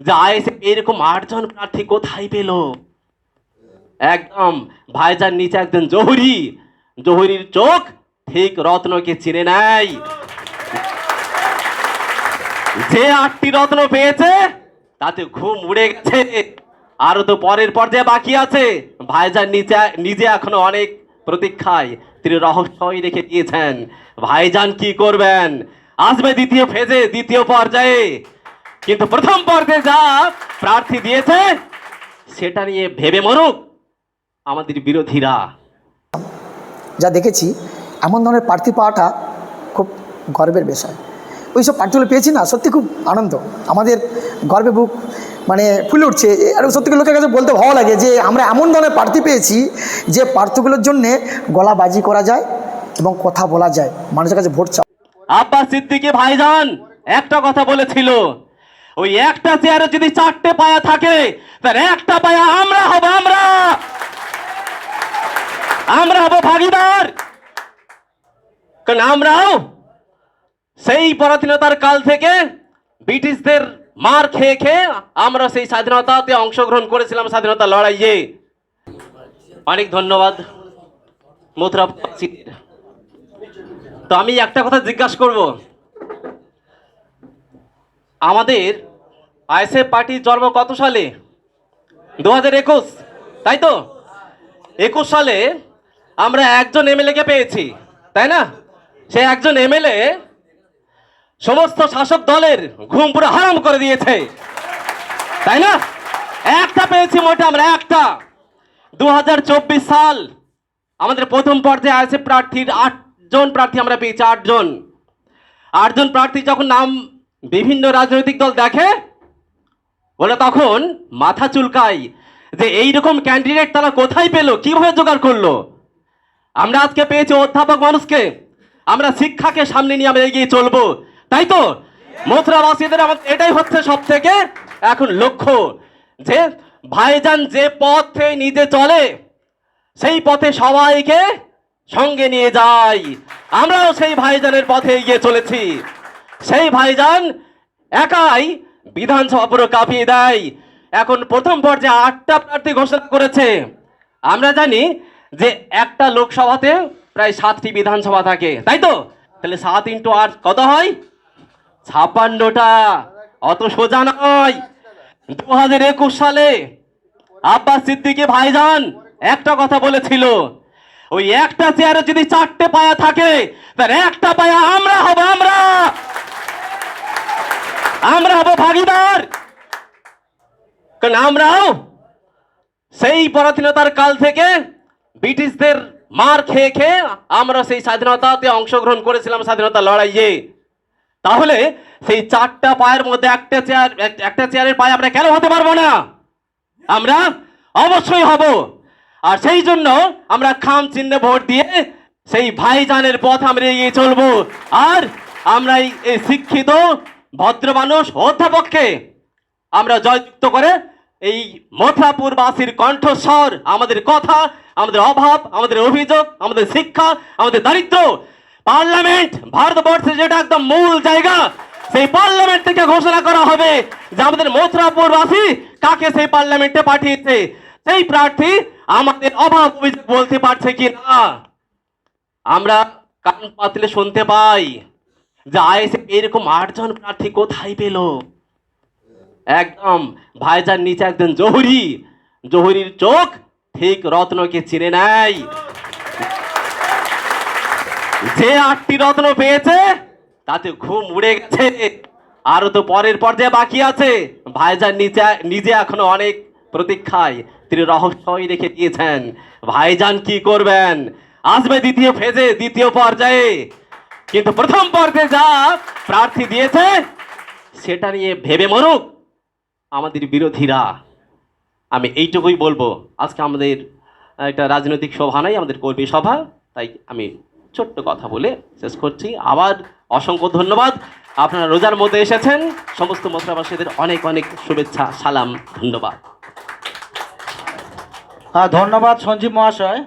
যে আইএসএফ এরকম আটজন প্রার্থী কোথায় পেল? একদম ভাইজান নিচে একজন জহুরি। জহুরির চোখ ঠিক রত্নকে চিনে নাই। যে আটটি রত্ন পেয়েছে, তাতে ঘুম উড়ে গেছে। আরও তো পরের পর্যায়ে বাকি আছে। ভাইজান নিচে, নিজে এখনও অনেক প্রতীক্ষায় তিনি রহস্যই রেখে দিয়েছেন। ভাইজান কি করবেন? আসবে দ্বিতীয় ফেজে দ্বিতীয় পর্যায়ে। কিন্তু প্রথম পর্বে যা প্রার্থী দিয়েছে সেটা নিয়ে ভেবে মরুক আমাদের বিরোধীরা। যা দেখেছি এমন ধরনের প্রার্থী পাওয়াটা খুব গর্বের বিষয়। ওই সব প্রার্থীগুলো পেয়েছি না সত্যি খুব আনন্দ। আমাদের গর্বে বুক মানে ফুলে উঠছে। আর সত্যি লোকের কাছে বলতে ভালো লাগে যে আমরা এমন ধরনের প্রার্থী পেয়েছি যে প্রার্থীগুলোর জন্যে গলা বাজি করা যায় এবং কথা বলা যায়। মানুষের কাছে ভোট চাওয়া আব্বাস সিদ্দিকী ভাইজান একটা কথা বলেছিল ওই একটা চেয়ারে যদি চারটে পায়া থাকে, তার একটা পায়া আমরা হব, আমরা। আমরা হব ভাগিদার। কারণ আমরাও সেই পরাধীনতার কাল থেকে ব্রিটিশদের মার খেয়ে খেয়ে আমরা সেই স্বাধীনতাতে অংশগ্রহণ করেছিলাম স্বাধীনতা লড়াইয়ে। অনেক ধন্যবাদ মথুরা তো আমি একটা কথা জিজ্ঞাসা করব আমাদের আইএসএফ পার্টির জন্ম কত সালে? দু হাজার একুশ, তাই তো? একুশ সালে আমরা একজন এমএলএকে পেয়েছি, তাই না? সে একজন এমএলএ সমস্ত শাসক দলের ঘুম পুরো হারাম করে দিয়েছে, তাই না? একটা পেয়েছি মোটা আমরা, একটা। দু হাজার চব্বিশ সাল আমাদের প্রথম পর্যায়ে আছে প্রার্থীর আটজন প্রার্থী আমরা পেয়েছি, আটজন। আটজন প্রার্থী যখন নাম বিভিন্ন রাজনৈতিক দল দেখে, বলে তখন মাথা চুলকায় যে এই রকম ক্যান্ডিডেট তারা কোথায় পেল, কীভাবে জোগাড় করল। আমরা আজকে পেয়েছি অধ্যাপক মানুষকে, আমরা শিক্ষাকে সামনে নিয়ে আমরা এগিয়ে চলবো, তাই তো? মথুরাবাসীদের আমাদের এটাই হচ্ছে সব থেকে এখন লক্ষ্য যে ভাইজান যে পথে নিজে চলে, সেই পথে সবাইকে সঙ্গে নিয়ে যাই আমরাও সেই ভাইজানের পথে এগিয়ে চলেছি। সেই ভাইজান একাই বিধানসভা পুরো কাঁপিয়ে দেয়। এখন প্রথম পর্যায়ে আটটা প্রার্থী ঘোষণা করেছে। আমরা জানি যে একটা লোকসভাতে প্রায় সাতটি বিধানসভা থাকে, তাই তো? তাহলে সাত ইন্টু আট কত হয়? ছাপ্পান্নটা। অত সোজা নয়। দু হাজার একুশ সালে আব্বাস সিদ্দিকী ভাইজান একটা কথা বলেছিল, ওই একটা চেয়ারে যদি চারটে পায়া থাকে তার একটা পায়া আমরা হব, আমরা! আমরা হব ভাগিদার। কারণ আমরাও সেই পরাধীনতার কাল থেকে ব্রিটিশদের মার খেয়ে খেয়ে আমরা সেই স্বাধীনতাতে অংশগ্রহণ করেছিলাম, স্বাধীনতা লড়াইয়ে। তাহলে সেই চারটা পায়ের মধ্যে একটা চেয়ার একটা চেয়ারের পায়ে আমরা কেন হতে পারব না? আমরা অবশ্যই হব। আর সেই জন্য আমরা খাম চিহ্নে ভোট দিয়ে সেই ভাইজানের পথ আমরা এগিয়ে চলবো। আর আমরা এই শিক্ষিত ভদ্র মানুষ অধ্যাপককে আমরা জয়যুক্ত করে এই মথুরাপুরবাসীর কণ্ঠস্বর, আমাদের কথা, আমাদের অভাব, আমাদের অভিযোগ, আমাদের শিক্ষা, আমাদের দারিদ্র, পার্লামেন্ট, ভারতবর্ষের যেটা একদম মূল জায়গা, সেই পার্লামেন্ট থেকে ঘোষণা করা হবে যে আমাদের মথুরাপুরবাসী কাকে সেই পার্লামেন্টে পাঠিয়েছে। সেই প্রার্থী আমাদের অভাব অভিযোগ বলতে পারছে কি না আমরা কান পাতলে শুনতে পাই। যে আইএসএফ এরকম আটজন প্রার্থী কোথায় পেল? একদম ভাইজান নিচে একজন জহুরি। জহুরির চোখ ঠিক রত্নকে চিনে নেয়। যে আটটি রত্ন পেয়েছে, তাতে ঘুম উড়ে গেছে। আরও তো পরের পর্যায়ে বাকি আছে। ভাইজান নিচে, নিজে এখনও অনেক প্রতীক্ষায় তিনি রহস্যই রেখে দিয়েছেন। ভাইজান কি করবেন? আসবে দ্বিতীয় ফেজে দ্বিতীয় পর্যায়ে। কিন্তু প্রথম পর্যায়ে যা প্রার্থী দিয়েছে, সেটা নিয়ে ভেবে মরুক। আমাদের বিরোধীরা, আমি এইটুকুই বলব। আজকে আমাদের একটা রাজনৈতিক সভা নাই, আমাদের কর্মী সভা, তাই আমি ছোট্ট কথা বলে শেষ করছি। আবার অসংখ্য ধন্যবাদ। আপনারা রোজার মধ্যে এসেছেন। সমস্ত মশলাবাসীদের অনেক অনেক শুভেচ্ছা, সালাম, ধন্যবাদ। হ্যাঁ ধন্যবাদ সঞ্জীব মহাশয়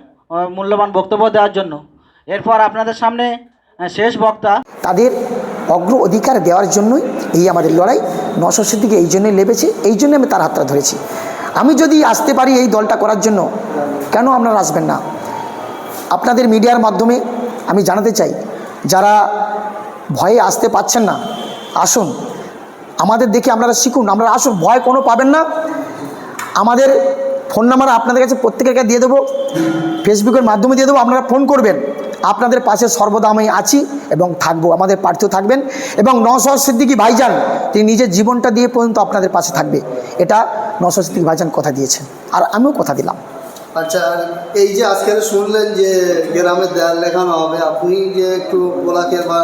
মূল্যবান বক্তব্য দেওয়ার জন্য। এরপর আপনাদের সামনে শেষ বক্তা। তাদের অগ্র অধিকার দেওয়ার জন্যই এই আমাদের লড়াই নশো দিকে এই জন্যই লেবেছে, এই জন্য আমি তার হাতটা ধরেছি। আমি যদি আসতে পারি এই দলটা করার জন্য, কেন আপনারা আসবেন না? আপনাদের মিডিয়ার মাধ্যমে আমি জানাতে চাই, যারা ভয়ে আসতে পাচ্ছেন না, আসুন। আমাদের দেখে আপনারা শিখুন আমরা আসুন, ভয় কোনো পাবেন না। আমাদের ফোন নাম্বার আপনাদের কাছে প্রত্যেকের কাছে দিয়ে দেবো, ফেসবুকের মাধ্যমে দিয়ে দেবো, আপনারা ফোন করবেন। আপনাদের পাশে সর্বদা আমি আছি এবং থাকব আমাদের প্রার্থীও থাকবেন। এবং নসর সিদ্দিকি ভাইজান তিনি নিজের জীবনটা দিয়ে পর্যন্ত আপনাদের পাশে থাকবে। এটা নসর সিদ্দিকি ভাইজান কথা দিয়েছেন। আর আমিও কথা দিলাম। আচ্ছা এই যে আজকে শুনলেন যে গ্রামে দেয়াল লেখানো হবে আপনি যে একটু ব্লকের বা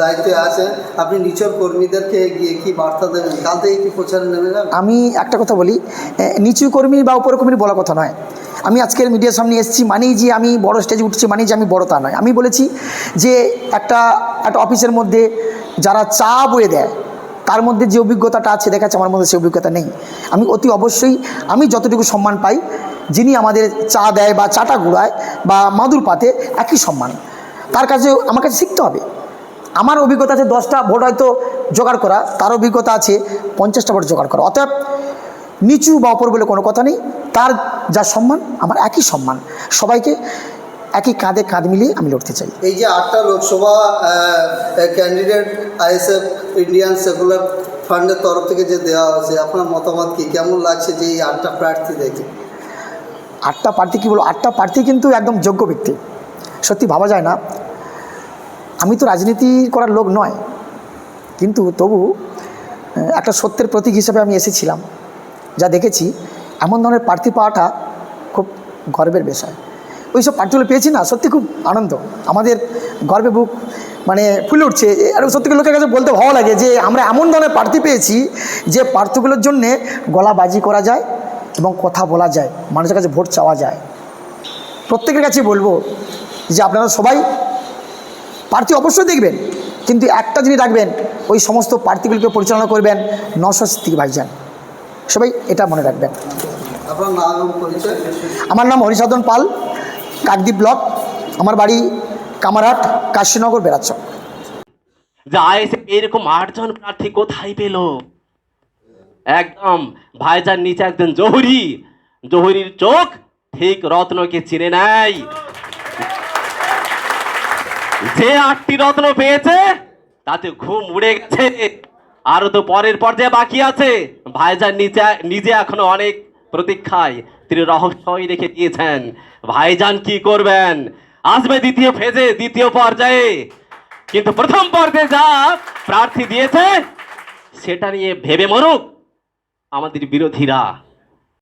দায়িত্বে আছেন আপনি নিচর কর্মীদেরকে গিয়ে কি বার্তা দেবেন? কাল থেকে কি প্রচারে নেমে যাবেন আমি একটা কথা বলি নিচু কর্মী বা উপর কর্মী বলা কথা নয়। আমি আজকের মিডিয়ার সামনে এসেছি মানেই যে আমি বড় স্টেজে উঠছি, মানেই যে আমি বড় তা নয়। আমি বলেছি যে একটা একটা অফিসের মধ্যে যারা চা বয়ে দেয়, তার মধ্যে যে অভিজ্ঞতাটা আছে দেখাচ্ছে আমার মধ্যে সেই অভিজ্ঞতা নেই। আমি অতি অবশ্যই, আমি যতটুকু সম্মান পাই, যিনি আমাদের চা দেয় বা চাটা গুড়ায় বা মাদুর পাতে, একই সম্মান। তার কাছে, আমার কাছে শিখতে হবে। আমার অভিজ্ঞতা আছে দশটা, ভোট হয়তো জোগাড় করা, তার অভিজ্ঞতা আছে পঞ্চাশটা ভোট জোগাড় করা। অতএব নিচু বা অপর বলে কোনো কথা নেই। তার যা সম্মান আমার একই সম্মান। সবাইকে একই কাঁধে কাঁধ মিলিয়ে আমি লড়তে চাই। এই যে আটটা Lok Sabha candidate ISF Indian secular ফান্ডের তরফ থেকে যে দেওয়া হয়েছে আপনার মতামত কি? কেমন লাগছে যে এই আটটা প্রার্থী দেখে? আটটা প্রার্থী কী বলব? আটটা প্রার্থী কিন্তু একদম যোগ্য ব্যক্তি। সত্যি ভাবা যায় না। আমি তো রাজনীতি করার লোক নয়। কিন্তু তবু একটা সত্যের প্রতীক হিসেবে আমি এসেছিলাম। যা দেখেছি এমন ধরনের প্রার্থী পাওয়াটা খুব গর্বের বিষয়। ওই সব প্রার্থীগুলো পেয়েছি না, সত্যি খুব আনন্দ। আমাদের গর্বে বুক মানে ফুলে উঠছে। আর সত্যি লোকের কাছে বলতে ভালো লাগে যে, আমরা এমন ধরনের প্রার্থী পেয়েছি যে প্রার্থীগুলোর জন্যে গলাবাজি করা যায় এবং কথা বলা যায়, মানুষের কাছে ভোট চাওয়া যায়। প্রত্যেকের কাছে বলব যে, আপনারা সবাই প্রার্থী অবশ্যই দেখবেন, কিন্তু একটা জিনিস রাখবেন, ওই সমস্ত প্রার্থীগুলিকে পরিচালনা করবেন নশো ভাইজান। সবাই এটা মনে রাখবেন। আমার নাম হরিসাধন পাল কাকদ্বীপ ব্লক। আমার বাড়ি কামারহাট কাশীনগর বেড়াচ্চক যে আইএসএফ এরকম আটজন প্রার্থী কোথায় পেল? একদম ভাইজান নিচে একজন জহুরি। জহুরির চোখ ঠিক রত্নকে চিনে নেয় যে আটটি রত্ন পেয়েছে তাতে ঘুম উড়ে গেছে। আরও তো পরের পর্যায়ে বাকি আছে। ভাইজান নিচে নিজে এখনও অনেক প্রতীক্ষায় তিনি রহস্যই রেখে দিয়েছেন। ভাইজান কি করবেন? আসবে দ্বিতীয় ফেজে দ্বিতীয় পর্যায়ে। কিন্তু প্রথম পর্যায়ে যা প্রার্থী দিয়েছে, সেটা নিয়ে ভেবে মরুক আমাদের বিরোধীরা।